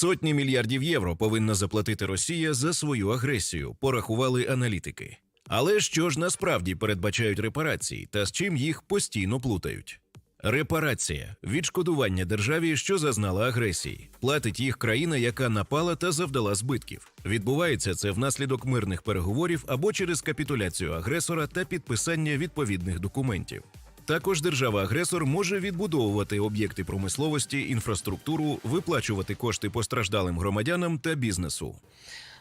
Сотні мільярдів євро повинна заплатити Росія за свою агресію, порахували аналітики. Але що ж насправді передбачають репарації та з чим їх постійно плутають? Репарація відшкодування державі, що зазнала агресії, платить їх країна, яка напала та завдала збитків. Відбувається це внаслідок мирних переговорів або через капітуляцію агресора та підписання відповідних документів. Також держава-агресор може відбудовувати об'єкти промисловості, інфраструктуру, виплачувати кошти постраждалим громадянам та бізнесу.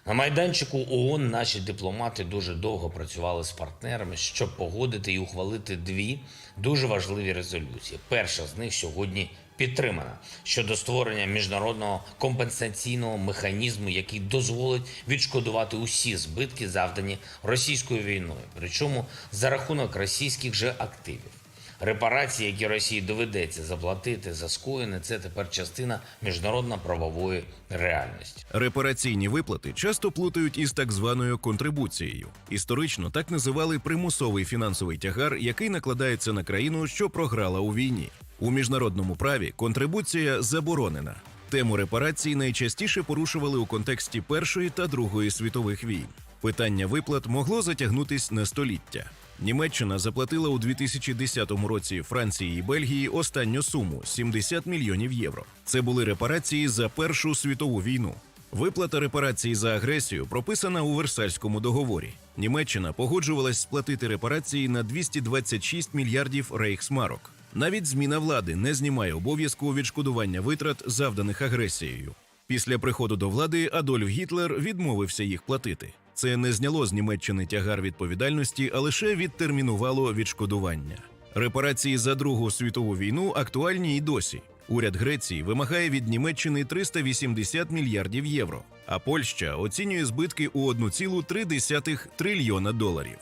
На майданчику ООН наші дипломати дуже довго працювали з партнерами, щоб погодити і ухвалити дві дуже важливі резолюції. Перша з них сьогодні підтримана щодо створення міжнародного компенсаційного механізму, який дозволить відшкодувати усі збитки, завдані російською війною, причому за рахунок російських же активів. Репарації, які Росії доведеться заплатити за скоєне, це тепер частина міжнародно-правової реальності. Репараційні виплати часто плутають із так званою контрибуцією. Історично так називали примусовий фінансовий тягар, який накладається на країну, що програла у війні. У міжнародному праві контрибуція заборонена. Тему репарацій найчастіше порушували у контексті Першої та Другої світових війн. Питання виплат могло затягнутись на століття. Німеччина заплатила у 2010 році Франції і Бельгії останню суму 70 мільйонів євро. Це були репарації за Першу світову війну. Виплата репарації за агресію прописана у Версальському договорі. Німеччина погоджувалась сплатити репарації на 226 мільярдів рейхсмарок. Навіть зміна влади не знімає обов'язку відшкодування витрат, завданих агресією. Після приходу до влади Адольф Гітлер відмовився їх платити. Це не зняло з Німеччини тягар відповідальності, а лише відтермінувало відшкодування. Репарації за Другу світову війну актуальні і досі. Уряд Греції вимагає від Німеччини 380 мільярдів євро, а Польща оцінює збитки у 1,3 трильйона доларів.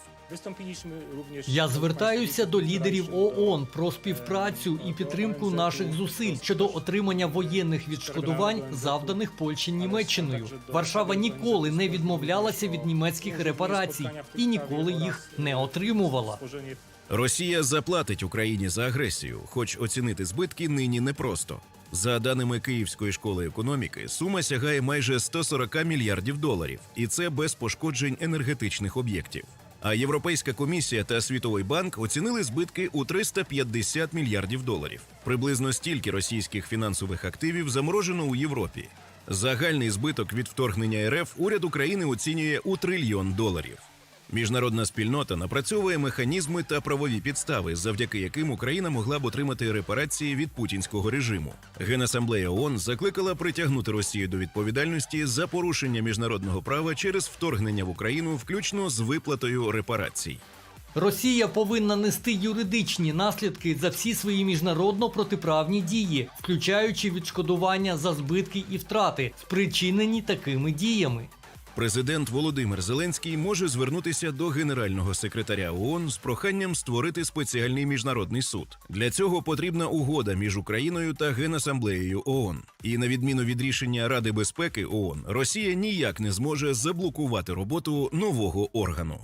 Я звертаюся до лідерів ООН про співпрацю і підтримку наших зусиль щодо отримання воєнних відшкодувань, завданих Польщі Німеччиною. Варшава ніколи не відмовлялася від німецьких репарацій і ніколи їх не отримувала. Росія заплатить Україні за агресію, хоч оцінити збитки нині непросто. За даними Київської школи економіки, сума сягає майже 140 мільярдів доларів, і це без пошкоджень енергетичних об'єктів. А Європейська комісія та Світовий банк оцінили збитки у 350 мільярдів доларів. Приблизно стільки російських фінансових активів заморожено у Європі. Загальний збиток від вторгнення РФ уряд України оцінює у трильйон доларів. Міжнародна спільнота напрацьовує механізми та правові підстави, завдяки яким Україна могла б отримати репарації від путінського режиму. Генасамблея ООН закликала притягнути Росію до відповідальності за порушення міжнародного права через вторгнення в Україну, включно з виплатою репарацій. Росія повинна нести юридичні наслідки за всі свої міжнародно протиправні дії, включаючи відшкодування за збитки і втрати, спричинені такими діями. Президент Володимир Зеленський може звернутися до генерального секретаря ООН з проханням створити спеціальний міжнародний суд. Для цього потрібна угода між Україною та Генасамблеєю ООН. І на відміну від рішення Ради безпеки ООН, Росія ніяк не зможе заблокувати роботу нового органу.